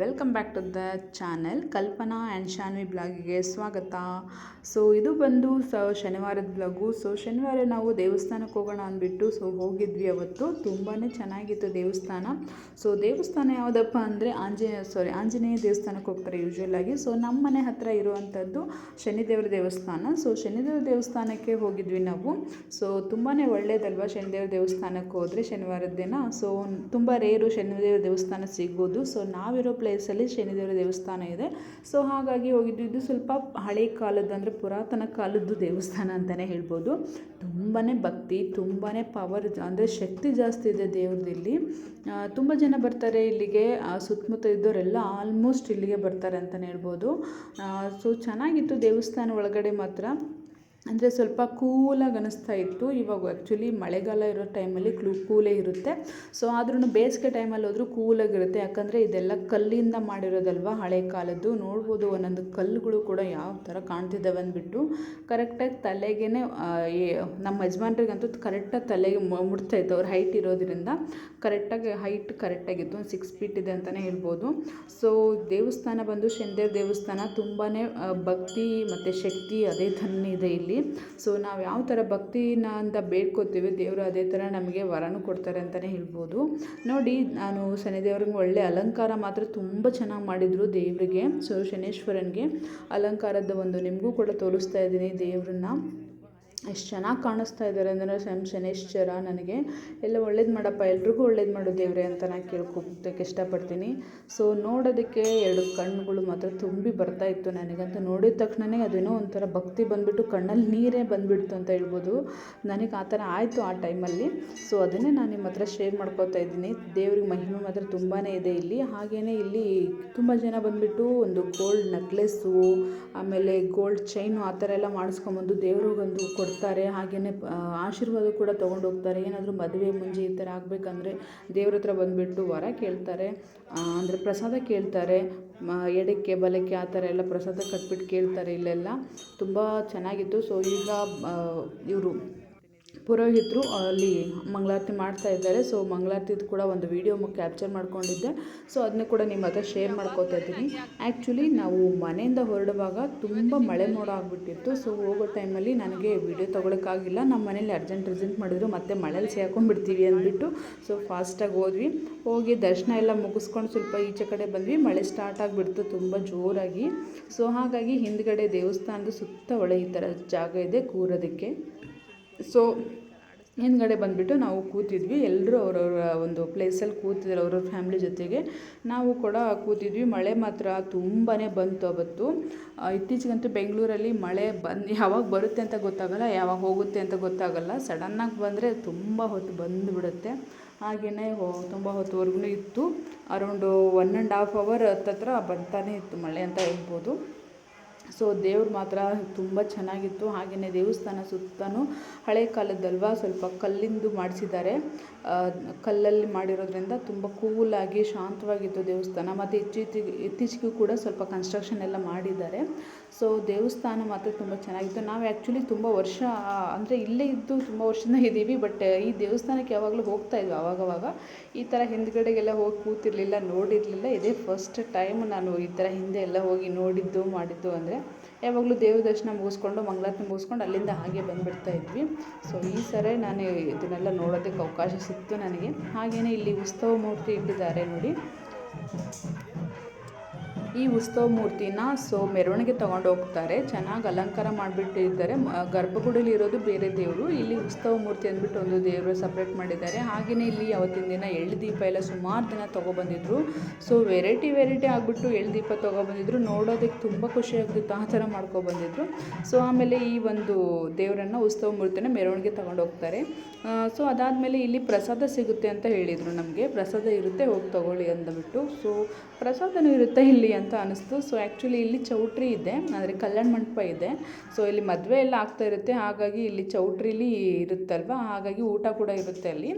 Welcome back to the channel Kalpana and Shanvi ಬ್ಲಾಗಿಗೆ ಸ್ವಾಗತ. So ಇದು ಬಂದು ಸ, ಶನಿವಾರದ ಬ್ಲಾಗು ಸೊ ಶನಿವಾರ ನಾವು ದೇವಸ್ಥಾನಕ್ಕೆ ಹೋಗೋಣ ಅಂದ್ಬಿಟ್ಟು ಸೊ ಹೋಗಿದ್ವಿ ಅವತ್ತು. ತುಂಬಾ ಚೆನ್ನಾಗಿತ್ತು ದೇವಸ್ಥಾನ. ಸೊ ದೇವಸ್ಥಾನ ಯಾವುದಪ್ಪ ಅಂದರೆ ಆಂಜನೇಯ ಸಾರಿ ಆಂಜನೇಯ ದೇವಸ್ಥಾನಕ್ಕೆ ಹೋಗ್ತಾರೆ ಯೂಶ್ವಲಾಗಿ ಸೊ ನಮ್ಮ ಮನೆ ಹತ್ತಿರ ಇರುವಂಥದ್ದು ಶನಿದೇವರ ದೇವಸ್ಥಾನ. ಸೊ ಶನಿದೇವರ ದೇವಸ್ಥಾನಕ್ಕೆ ಹೋಗಿದ್ವಿ ನಾವು. ಸೊ ತುಂಬಾ ಒಳ್ಳೇದಲ್ವಾ ಶನಿದೇವರ ದೇವಸ್ಥಾನಕ್ಕೆ ಹೋದರೆ ಶನಿವಾರದ ದಿನ? ಸೊ ತುಂಬ ರೇರು ಶನಿದೇವರ ದೇವಸ್ಥಾನ ಸಿಗ್ಬೋದು. ಸೊ ನಾವಿರೋ ಪ್ಲೇಸಲ್ಲಿ ಶನಿದೇವರ ದೇವಸ್ಥಾನ ಇದೆ. ಸೊ ಹಾಗಾಗಿ ಹೋಗಿದ್ದು, ಇದು ಸ್ವಲ್ಪ ಹಳೆ ಕಾಲದ್ದು ಅಂದರೆ ಪುರಾತನ ಕಾಲದ್ದು ದೇವಸ್ಥಾನ ಅಂತಲೇ ಹೇಳ್ಬೋದು. ತುಂಬಾ ಭಕ್ತಿ ತುಂಬಾ ಪವರ್ ಅಂದರೆ ಶಕ್ತಿ ಜಾಸ್ತಿ ಇದೆ ದೇವ್ರದ್ದು ತುಂಬ ಜನ ಬರ್ತಾರೆ ಇಲ್ಲಿಗೆ. ಸುತ್ತಮುತ್ತ ಇದ್ದವರೆಲ್ಲ ಆಲ್ಮೋಸ್ಟ್ ಇಲ್ಲಿಗೆ ಬರ್ತಾರೆ ಅಂತಲೇ ಹೇಳ್ಬೋದು. ಸೊ ಚೆನ್ನಾಗಿತ್ತು ದೇವಸ್ಥಾನ ಒಳಗಡೆ ಮಾತ್ರ. ಅಂದರೆ ಸ್ವಲ್ಪ ಕೂಲಾಗಿ ಅನಿಸ್ತಾ ಇತ್ತು. ಇವಾಗ ಆ್ಯಕ್ಚುಲಿ ಮಳೆಗಾಲ ಇರೋ ಟೈಮಲ್ಲಿ ಕ್ಲೂ, ಕೂಲೇ ಇರುತ್ತೆ. ಸೊ ಆದ್ರೂ ಬೇಸಿಗೆ ಟೈಮಲ್ಲಿ ಹೋದರೂ ಕೂಲಾಗಿರುತ್ತೆ. ಯಾಕಂದರೆ ಇದೆಲ್ಲ ಕಲ್ಲಿಂದ ಮಾಡಿರೋದಲ್ವ ಹಳೆ ಕಾಲದ್ದು? ನೋಡ್ಬೋದು ಒಂದೊಂದು ಕಲ್ಲುಗಳು ಕೂಡ ಯಾವ ಥರ ಕಾಣ್ತಿದ್ದಾವೆ ಅಂದ್ಬಿಟ್ಟು. ಕರೆಕ್ಟಾಗಿ ತಲೆಗೆ ನಮ್ಮ ಯಜಮಾನ್ರಿಗಂತೂ ಕರೆಕ್ಟಾಗಿ ತಲೆಗೆ ಮುಡ್ತಾ ಇತ್ತು. ಅವ್ರ ಹೈಟ್ ಇರೋದ್ರಿಂದ ಕರೆಕ್ಟಾಗಿ ಹೈಟ್ ಕರೆಕ್ಟಾಗಿತ್ತು ಒಂದು ಸಿಕ್ಸ್ ಫೀಟ್ ಇದೆ ಅಂತಲೇ ಹೇಳ್ಬೋದು. ಸೊ ದೇವಸ್ಥಾನ ಬಂದು ಶನಿದೇವ್ರ ದೇವಸ್ಥಾನ ತುಂಬಾ ಭಕ್ತಿ ಮತ್ತು ಶಕ್ತಿ ಅದೇ ಥರ ಇದೆ ಇಲ್ಲಿ. ಸೊ ನಾವು ಯಾವ ಥರ ಭಕ್ತಿನ ಅಂತ ಬೇಡ್ಕೋತೀವಿ, ದೇವರು ಅದೇ ಥರ ನಮಗೆ ವರನೂ ಕೊಡ್ತಾರೆ ಅಂತಲೇ ಹೇಳ್ಬೋದು. ನೋಡಿ, ನಾನು ಶನಿದೇವ್ರಿಗೆ ಒಳ್ಳೆ ಅಲಂಕಾರ ಮಾತ್ರ ತುಂಬ ಚೆನ್ನಾಗಿ ಮಾಡಿದರು ದೇವರಿಗೆ ಸೊ ಶನೇಶ್ವರನಿಗೆ. ಅಲಂಕಾರದ ಒಂದು ನಿಮಗೂ ಕೂಡ ತೋರಿಸ್ತಾ ಇದ್ದೀನಿ ದೇವ್ರನ್ನ. ಎಷ್ಟು ಚೆನ್ನಾಗಿ ಕಾಣಿಸ್ತಾ ಇದ್ದಾರೆ ಅಂದರೆ ಶಂ ಶನೇಶ್ವರ ನನಗೆ. ಎಲ್ಲ ಒಳ್ಳೇದು ಮಾಡಪ್ಪ, ಎಲ್ರಿಗೂ ಒಳ್ಳೇದು ಮಾಡು ದೇವ್ರೆ ಅಂತ ನಾನು ಕೇಳ್ಕೊಬೇಕು ಇಷ್ಟಪಡ್ತೀನಿ. ಸೊ ನೋಡೋದಕ್ಕೆ ಎರಡು ಕಣ್ಣುಗಳು ಮಾತ್ರ ತುಂಬಿ ಬರ್ತಾ ಇತ್ತು ನನಗಂತೂ. ನೋಡಿದ ತಕ್ಷಣವೇ ಅದೇನೋ ಒಂಥರ ಭಕ್ತಿ ಬಂದುಬಿಟ್ಟು ಕಣ್ಣಲ್ಲಿ ನೀರೇ ಬಂದುಬಿಡ್ತು ಅಂತ ಹೇಳ್ಬೋದು. ನನಗೆ ಆ ಥರ ಆಯಿತು ಆ ಟೈಮಲ್ಲಿ. ಸೊ ಅದನ್ನೇ ನಾನು ನಿಮ್ಮ ಹತ್ರ ಶೇರ್ ಮಾಡ್ಕೋತಾ ಇದ್ದೀನಿ. ದೇವ್ರಿಗೆ ಮಹಿಮೆ ಮಾತ್ರ ತುಂಬಾ ಇದೆ ಇಲ್ಲಿ. ಹಾಗೆಯೇ ಇಲ್ಲಿ ತುಂಬ ಜನ ಬಂದುಬಿಟ್ಟು ಒಂದು ಗೋಲ್ಡ್ ನೆಕ್ಲೆಸ್ಸು ಆಮೇಲೆ ಗೋಲ್ಡ್ ಚೈನು ಆ ಥರ ಎಲ್ಲ ಮಾಡಿಸ್ಕೊಂಬಂದು ದೇವ್ರಿಗೊಂದು ಕೊಡ್ತಾರೆ ಹಾಗೆಯೇ ಆಶೀರ್ವಾದ ಕೂಡ ತೊಗೊಂಡು ಹೋಗ್ತಾರೆ ಏನಾದರೂ ಮದುವೆ ಮುಂಜಿ ಈ ಥರ ಆಗಬೇಕಂದ್ರೆ ದೇವ್ರ ಹತ್ರ ಬಂದುಬಿಟ್ಟು ವರ ಕೇಳ್ತಾರೆ ಅಂದರೆ ಪ್ರಸಾದ ಕೇಳ್ತಾರೆ ಎಡಕ್ಕೆ, ಬಲಕ್ಕೆ ಆ ಥರ ಎಲ್ಲ ಪ್ರಸಾದ ಕಟ್ಬಿಟ್ಟು ಕೇಳ್ತಾರೆ ಇಲ್ಲೆಲ್ಲ. ತುಂಬ ಚೆನ್ನಾಗಿತ್ತು. ಸೊ ಈಗ ಇವರು ಪುರೋಹಿತರು ಅಲ್ಲಿ ಮಂಗಳಾರತಿ ಮಾಡ್ತಾ ಇದ್ದಾರೆ. ಸೊ ಮಂಗಳಾರತಿದು ಕೂಡ ಒಂದು ವಿಡಿಯೋ ಕ್ಯಾಪ್ಚರ್ ಮಾಡ್ಕೊಂಡಿದ್ದೆ. ಸೊ ಅದನ್ನ ಕೂಡ ನಿಮ್ಮ ಹತ್ರ ಶೇರ್ ಮಾಡ್ಕೋತಾ ಇದ್ದೀನಿ. ಆ್ಯಕ್ಚುಲಿ ನಾವು ಮನೆಯಿಂದ ಹೊರಡುವಾಗ ತುಂಬ ಮಳೆ ಮೋಡ ಆಗಿಬಿಟ್ಟಿತ್ತು. ಸೊ ಹೋಗೋ ಟೈಮಲ್ಲಿ ನನಗೆ ವಿಡಿಯೋ ತೊಗೊಳಕ್ಕಾಗಿಲ್ಲ. ನಮ್ಮ ಮನೇಲಿ ಅರ್ಜೆಂಟ್ ರಿಸೆಂಟ್ ಮಾಡಿದ್ರು. ಮತ್ತೆ ಮಳೆಯಲ್ಲಿ ಸೇರ್ಕೊಂಡ್ಬಿಡ್ತೀವಿ ಅಂದ್ಬಿಟ್ಟು. ಸೊ ಫಾಸ್ಟಾಗಿ ಹೋದ್ವಿ. ಹೋಗಿ ದರ್ಶನ ಎಲ್ಲ ಮುಗಿಸ್ಕೊಂಡು ಸ್ವಲ್ಪ ಈಚೆ ಕಡೆ ಬಂದ್ವಿ. ಮಳೆ ಸ್ಟಾರ್ಟ್ ಆಗಿಬಿಡ್ತು ತುಂಬ ಜೋರಾಗಿ. ಸೊ ಹಾಗಾಗಿ ಹಿಂದ್ಗಡೆ ದೇವಸ್ಥಾನದ ಸುತ್ತ ಒಳ್ಳೆ ಈ ಥರ ಜಾಗ ಇದೆ ಕೂರೋದಕ್ಕೆ. ಸೊ ಹಿಂದ್ಗಡೆ ಬಂದುಬಿಟ್ಟು ನಾವು ಕೂತಿದ್ವಿ. ಎಲ್ಲರೂ ಅವರವರ ಒಂದು ಪ್ಲೇಸಲ್ಲಿ ಕೂತಿದ್ರು, ಅವ್ರವ್ರ ಫ್ಯಾಮ್ಲಿ ಜೊತೆಗೆ. ನಾವು ಕೂಡ ಕೂತಿದ್ವಿ. ಮಳೆ ಮಾತ್ರ ತುಂಬಾ ಬಂತು ಅವತ್ತು. ಇತ್ತೀಚೆಗಂತೂ ಬೆಂಗಳೂರಲ್ಲಿ ಮಳೆ ಬಂದು, ಯಾವಾಗ ಬರುತ್ತೆ ಅಂತ ಗೊತ್ತಾಗಲ್ಲ, ಯಾವಾಗ ಹೋಗುತ್ತೆ ಅಂತ ಗೊತ್ತಾಗಲ್ಲ. ಸಡನ್ನಾಗಿ ಬಂದರೆ ತುಂಬ ಹೊತ್ತು ಬಂದುಬಿಡುತ್ತೆ. ಹಾಗೆಯೇ ಹೋ, ತುಂಬ ಹೊತ್ತುವರೆಗೂ ಇತ್ತು. Around one and half hour ಹತ್ತತ್ರ ಬರ್ತಾನೆ ಇತ್ತು ಮಳೆ ಅಂತ ಹೇಳ್ಬೋದು. ಸೊ ದೇವ್ರು ಮಾತ್ರ ತುಂಬ ಚೆನ್ನಾಗಿತ್ತು. ಹಾಗೆಯೇ ದೇವಸ್ಥಾನ ಸುತ್ತಲೂ ಹಳೆ ಕಾಲದಲ್ವಾ ಸ್ವಲ್ಪ ಕಲ್ಲಿಂದು ಮಾಡಿಸಿದ್ದಾರೆ. ಕಲ್ಲಲ್ಲಿ ಮಾಡಿರೋದ್ರಿಂದ ತುಂಬ ಕೂಲಾಗಿ ಶಾಂತವಾಗಿತ್ತು ದೇವಸ್ಥಾನ. ಮತ್ತು ಇತ್ತೀಚೆಗೆ ಇತ್ತೀಚೆಗೂ ಕೂಡ ಸ್ವಲ್ಪ ಕನ್ಸ್ಟ್ರಕ್ಷನ್ ಎಲ್ಲ ಮಾಡಿದ್ದಾರೆ. ಸೊ ದೇವಸ್ಥಾನ ಮಾತ್ರ ತುಂಬ ಚೆನ್ನಾಗಿತ್ತು. ನಾವು ಆ್ಯಕ್ಚುಲಿ ತುಂಬ ವರ್ಷ, ಅಂದರೆ ಇಲ್ಲೇ ಇದ್ದು ತುಂಬ ವರ್ಷದಿಂದ ಇದ್ದೀವಿ ಬಟ್ ಈ ದೇವಸ್ಥಾನಕ್ಕೆ ಯಾವಾಗಲೂ ಹೋಗ್ತಾ ಇದ್ವಿ ಆವಾಗವಾಗ ಈ ಥರ ಹಿಂದ್ಗಡೆಗೆಲ್ಲ ಹೋಗಿ ಕೂತಿರಲಿಲ್ಲ, ನೋಡಿರಲಿಲ್ಲ. ಇದೇ ಫಸ್ಟ್ ಟೈಮ್ ನಾನು ಈ ಥರ ಹಿಂದೆ ಎಲ್ಲ ಹೋಗಿ ನೋಡಿದ್ದು, ಮಾಡಿದ್ದು ಅಂದರೆ ಯಾವಾಗಲೂ ದೇವ್ರ ದರ್ಶನ ಮುಗಿಸ್ಕೊಂಡು, ಮಂಗಳಾರತಿ ಮುಗಿಸ್ಕೊಂಡು ಅಲ್ಲಿಂದ ಹಾಗೆ ಬಂದುಬಿಡ್ತಾ ಇದ್ವಿ. ಸೊ ಈ ಸರಿ ನಾನು ಇದನ್ನೆಲ್ಲ ನೋಡೋದಕ್ಕೆ ಅವಕಾಶ ಸಿಕ್ತು ನನಗೆ. ಹಾಗೆಯೇ ಇಲ್ಲಿ ಉತ್ಸವ ಮೂರ್ತಿ ಇಟ್ಟಿದ್ದಾರೆ ನೋಡಿ. ಈ ಉತ್ಸವ ಮೂರ್ತಿನ ಸೊ ಮೆರವಣಿಗೆ ತಗೊಂಡು ಹೋಗ್ತಾರೆ. ಚೆನ್ನಾಗಿ ಅಲಂಕಾರ ಮಾಡಿಬಿಟ್ಟಿದ್ದಾರೆ ಗರ್ಭಗುಡಿಲಿ ಇರೋದು ಬೇರೆ ದೇವರು. ಇಲ್ಲಿ ಉತ್ಸವ ಮೂರ್ತಿ ಅಂದ್ಬಿಟ್ಟು ಒಂದು ದೇವರು ಸಪ್ರೇಟ್ ಮಾಡಿದ್ದಾರೆ. ಹಾಗೆಯೇ ಇಲ್ಲಿ ಅವತ್ತಿನ ದಿನ ಎಳ್ಳು ದೀಪ ಎಲ್ಲ ಸುಮಾರು ದಿನ ತೊಗೊಬಂದಿದ್ರು. ಸೊ ವೆರೈಟಿ ವೆರೈಟಿ ಆಗಿಬಿಟ್ಟು ಎಳ್ಳು ದೀಪ ತೊಗೊಬಂದಿದ್ರು. ನೋಡೋದಕ್ಕೆ ತುಂಬ ಖುಷಿ ಆಗ್ತಿತ್ತು. ಆ ಥರ ಮಾಡ್ಕೊಬಂದಿದ್ರು. ಸೊ ಆಮೇಲೆ ಈ ಒಂದು ದೇವರನ್ನು ಉತ್ಸವ ಮೂರ್ತಿನ ಮೆರವಣಿಗೆ ತೊಗೊಂಡು ಹೋಗ್ತಾರೆ. ಸೊ ಅದಾದಮೇಲೆ ಇಲ್ಲಿ ಪ್ರಸಾದ ಸಿಗುತ್ತೆ ಅಂತ ಹೇಳಿದರು ನಮಗೆ. ಪ್ರಸಾದ ಇರುತ್ತೆ, ಹೋಗಿ ತಗೊಳ್ಳಿ ಅಂದ್ಬಿಟ್ಟು. ಸೊ ಪ್ರಸಾದನೂ ಇರುತ್ತೆ ಇಲ್ಲಿ ಅಂತ ಅನಿಸ್ತು. ಸೊ ಆ್ಯಕ್ಚುಲಿ ಇಲ್ಲಿ ಚೌಟ್ರಿ ಇದೆ. ಅಂದರೆ ಕಲ್ಯಾಣ ಮಂಟಪ ಇದೆ. ಸೊ ಇಲ್ಲಿ ಮದುವೆ ಎಲ್ಲ ಆಗ್ತಾ ಇರುತ್ತೆ. ಹಾಗಾಗಿ ಇಲ್ಲಿ ಚೌಟ್ರಿಲಿ ಇರುತ್ತಲ್ವ? ಹಾಗಾಗಿ ಊಟ ಕೂಡ ಇರುತ್ತೆ ಅಲ್ಲಿ.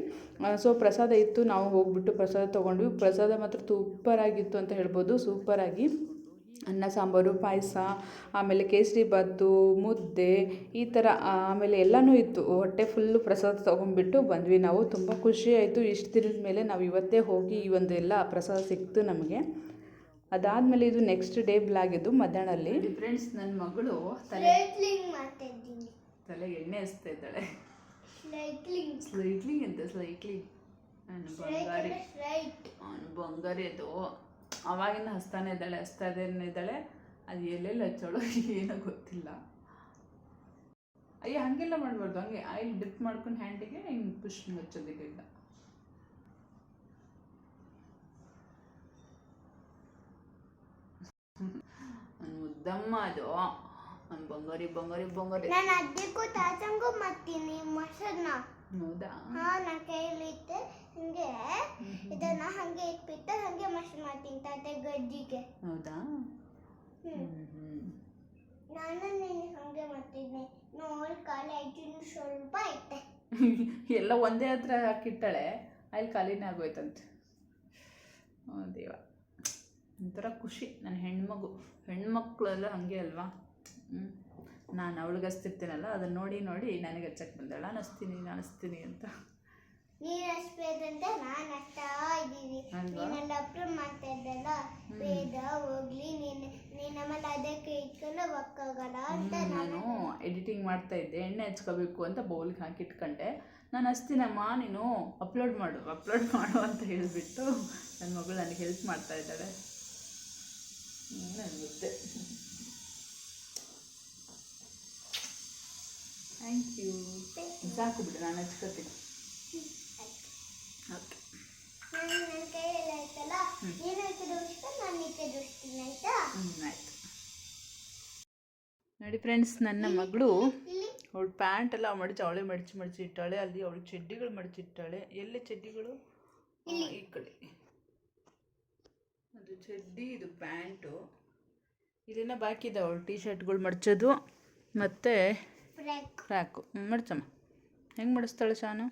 ಸೊ ಪ್ರಸಾದ ಇತ್ತು. ನಾವು ಹೋಗ್ಬಿಟ್ಟು ಪ್ರಸಾದ ತೊಗೊಂಡ್ವಿ. ಪ್ರಸಾದ ಮಾತ್ರ ಸೂಪರಾಗಿತ್ತು ಅಂತ ಹೇಳ್ಬೋದು. ಸೂಪರಾಗಿ ಅನ್ನ, ಸಾಂಬಾರು, ಪಾಯಸ, ಆಮೇಲೆ ಕೇಸರಿ ಬಾತು, ಮುದ್ದೆ, ಈ ಥರ ಆಮೇಲೆ ಎಲ್ಲನೂ ಇತ್ತು. ಹೊಟ್ಟೆ ಫುಲ್ಲು ಪ್ರಸಾದ ತೊಗೊಂಡ್ಬಿಟ್ಟು ಬಂದ್ವಿ ನಾವು. ತುಂಬ ಖುಷಿ ಆಯಿತು. ಇಷ್ಟು ದಿನದ ಮೇಲೆ ನಾವು ಇವತ್ತೇ ಹೋಗಿ ಈ ಒಂದು ಎಲ್ಲ ಪ್ರಸಾದ ಸಿಕ್ತು ನಮಗೆ. ಅದಾದಮೇಲೆ ಇದು ನೆಕ್ಸ್ಟ್ ಡೇ ಬ್ಲಾಗ್ ಇದು ಮಧ್ಯಾಹ್ನಲ್ಲಿ ಫ್ರೆಂಡ್ಸ್ ನನ್ನ ಮಗಳು ತಲೆ ಸ್ಲೈಟ್ಲಿಂಗ್ ಮಾಡ್ತಿದ್ದೀನಿ. ತಲೆಗೆ ಎಣ್ಣೆ ಹಚ್ತಾ ಇದ್ದಾಳೆ. ಸ್ಲೈಟ್ಲಿಂಗ್ ಸ್ಲೈಟ್ಲಿಂಗ್ ಅಂತ ಸ್ಲೈಟ್ಲಿಂಗ್ ನಾನು ಬಂಗಾರಿ. ಅವನು ಬಂಗಾರಿ ಅದು. ಅವಾಗಿಂದ ಹಸ್ತಾನೆ ಇದ್ದಾಳೆ ಹಸ್ತಾ ಇದ್ದಾಳೆ. ಅದು ಎಲ್ಲೆಲ್ಲಿ ಹಚ್ಚೋಳು ಏನೋ ಗೊತ್ತಿಲ್ಲ. ಅಯ್ಯ ಹಾಗೆಲ್ಲ ಮಾಡಬಾರ್ದು. ಹಂಗೆ ಆಯಿಲ್ ಡಿಪ್ ಮಾಡ್ಕೊಂಡು ಹ್ಯಾಂಡಿಗೆ ಹಿಂಗೆ ಪುಷ್ ಹಚ್ಚೋದಿಲ್ಲ ಮುದ್ದಮ್ಮ ಅದು ಒಂದು ಬಂಗಾರಿ ಬಂಗಾರಿ ಬಂಗಾರಿ. ನಾನು ಅದಕ್ಕೂ ತಾತಂಗೂ ಮಾಡ್ತೀನಿ ಮೊಸರನ್ನ ಹೌದಾ? ಹಾ ನನ್ನ ಕೈಲಿತ್ತೆ ಹಂಗೆ. ಇದನ್ನ ಹಂಗೆ ಇಟ್ಬಿಟ್ಟು ಹಂಗೆ ಮೊಸರು ಮಾಡ್ತೀನಿ ತಾತ ಗಜ್ಜಿಗೆ. ಹೌದಾ? ನಾನು ನೀನು ಹಂಗೆ ಮಾಡ್ತಿದ್ದೆ. ನೋಡಿ ಖಾಲಿ ಆಯ್ತು ಸ್ವಲ್ಪ ಐತೆ ಎಲ್ಲ ಒಂದೇ ಹತ್ರ ಹಾಕಿಟ್ಟಾಳೆ ಅಲ್ಲಿ ಖಾಲಿನೇ ಆಗೋಯ್ತಂತೆ. ದೇವ. ಒಂಥರ ಖುಷಿ. ನನ್ನ ಹೆಣ್ಮಗು. ಹೆಣ್ಮಕ್ಳೆಲ್ಲ ಹಾಗೆ ಅಲ್ವಾ? ಹ್ಞೂ ನಾನು ಅವಳಿಗೆ ಹಚ್ತಿರ್ತೀನಲ್ಲ ಅದನ್ನು ನೋಡಿ ನೋಡಿ ನನಗೆ ಹಚ್ಚಕ್ಕೆ ಬಂದಾಳ. ನಾನು ಅನಿಸ್ತೀನಿ ಅಂತ. ನೀನು ನಾನು ಹಚ್ತಾ ಇದ್ದೀನಿ. ನೀನು ಬೇಡ ಹೋಗ್ಲಿ. ನೀನು ನೀ ಆಮೇಲೆ ಅದಕ್ಕೆ ಇಟ್ಕೊಂಡು ಒಕ್ಕಾಗಲ್ಲ ಅಂತ ನಾನು ನಾನು ಎಡಿಟಿಂಗ್ ಮಾಡ್ತಾ ಇದ್ದೆ. ಎಣ್ಣೆ ಹಚ್ಕೋಬೇಕು ಅಂತ ಬೌಲ್ಗೆ ಹಾಕಿ ಇಟ್ಕೊಂಡೆ ನಾನು ಹಚ್ತೀನಮ್ಮ ನೀನು ಅಪ್ಲೋಡ್ ಮಾಡು ಅಪ್ಲೋಡ್ ಮಾಡು ಅಂತ ಹೇಳಿಬಿಟ್ಟು ನನ್ನ ಮಗಳು ನನಗೆ ಹೆಲ್ಪ್ ಮಾಡ್ತಾ ಇದ್ದಾಳೆ. ಮುದ್ದೆ ಥ್ಯಾಂಕ್ ಯು ಸಾಕು ಬಿಡು ನಾನು ಹಚ್ಕೋತೀನಿ. ಓಕೆ ನೋಡಿ ಫ್ರೆಂಡ್ಸ್ ನನ್ನ ಮಗಳು ಅವಳು ಪ್ಯಾಂಟ್ ಎಲ್ಲ ಮಡಚಿ ಅವಳೆ ಮಡಚಿ ಮಡಚಿ ಇಟ್ಟಾಳೆ ಅಲ್ಲಿ ಅವಳು ಚಡ್ಡಿಗಳು ಮಡಚಿಟ್ಟಾಳೆ. ಎಲ್ಲಿ ಚಡ್ಡಿಗಳು? ಈ ಕಡೆ. ಅದು ಚಡ್ಡಿ ಇದು ಪ್ಯಾಂಟು. ಇಲ್ಲಿನ ಬಾಕಿ ಅವಳು ಟೀ ಶರ್ಟ್ಗಳು ಮಡ್ಚೋದು ಮತ್ತು ಫ್ರಾಕ್. ಮಡ್ಚಮ್ಮ. ಹೆಂಗೆ ಮಡಿಸ್ತಾಳೆ ಶಾನು?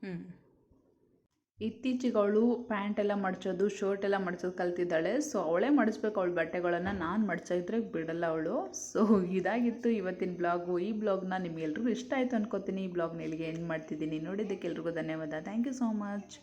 ಹ್ಞೂ ಹಿಂಗೆ ಇಟ್ಕೋಬೇಕು ಫಸ್ಟು ಹ್ಞೂ ಇತ್ತೀಚೆಗೆ ಅವಳು ಪ್ಯಾಂಟ್ ಎಲ್ಲ ಮಡ್ಚೋದು, ಶರ್ಟ್ ಎಲ್ಲ ಮಡ್ಚೋದು ಕಲ್ತಿದ್ದಾಳೆ. ಸೊ ಅವಳೇ ಮಡಿಸ್ಬೇಕು ಅವಳ ಬಟ್ಟೆಗಳನ್ನು. ನಾನು ಮಡ್ಸಿದ್ರೆ ಬಿಡಲ್ಲ ಅವಳು. ಸೊ ಇದಾಗಿತ್ತು ಇವತ್ತಿನ ಬ್ಲಾಗು. ಈ ಬ್ಲಾಗ್ನ ನಿಮ್ಗೆಲ್ರಿಗೂ ಇಷ್ಟ ಆಯಿತು ಅನ್ಕೋತೀನಿ. ಈ ಬ್ಲಾಗ್ನ ಇಲ್ಲಿಗೆ ಎಂಡ್ ಮಾಡ್ತಿದ್ದೀನಿ. ನೋಡಿದ್ದಕ್ಕೆ ಎಲ್ರಿಗೂ ಧನ್ಯವಾದ. Thank you so much